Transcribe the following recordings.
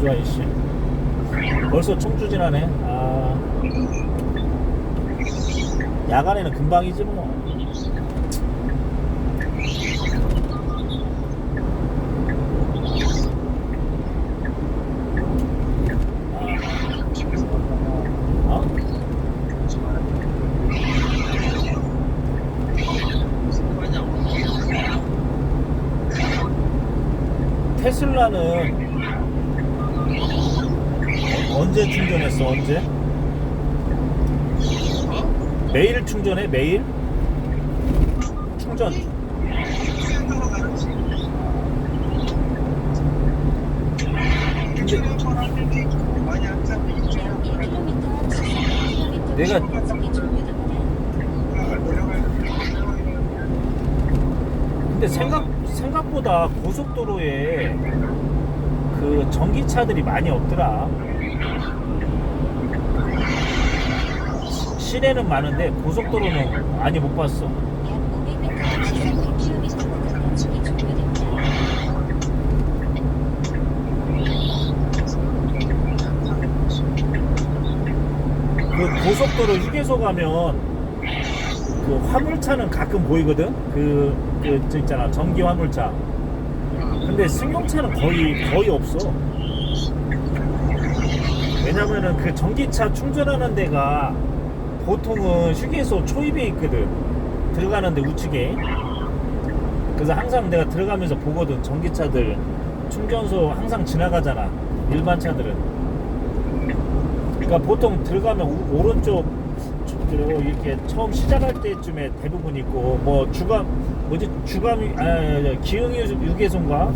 좋아 이씨 벌써 청주 지나네 아 야간에는 금방이지 뭐 아. 어? 테슬라는 언제 충전했어 언제? 매일 충전해 매일? 충전 내가 근데 생각 생각보다 고속도로에 그 전기차들이 많이 없더라. 시내는 많은데 고속도로는 많이 못 봤어. 그 고속도로 휴게소 가면 그 화물차는 가끔 보이거든. 그, 그, 저 있잖아. 전기 화물차. 근데 승용차는 거의, 거의 없어. 왜냐면은 그 전기차 충전하는 데가 보통은 휴게소 초입에 있거든. 들어가는데 우측에. 그래서 항상 내가 들어가면서 보거든. 전기차들 충전소 항상 지나가잖아. 일반 차들은. 그러니까 보통 들어가면 우- 오른쪽 쪽으로 이렇게 처음 시작할 때쯤에 대부분 있고 뭐 주감 뭐지 주감 아 기흥 유계소인가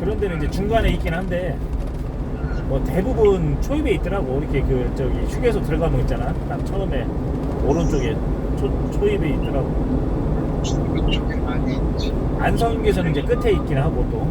그런 데는 이제 중간에 있긴 한데 뭐 대부분 초입에 있더라고. 이렇게 그 저기 휴게소 들어가면 있잖아. 딱 처음에 오른쪽에 초, 초입에 있더라고. 쪽에 많이 있지. 안성 휴게소는 이제 끝에 있긴 하고 또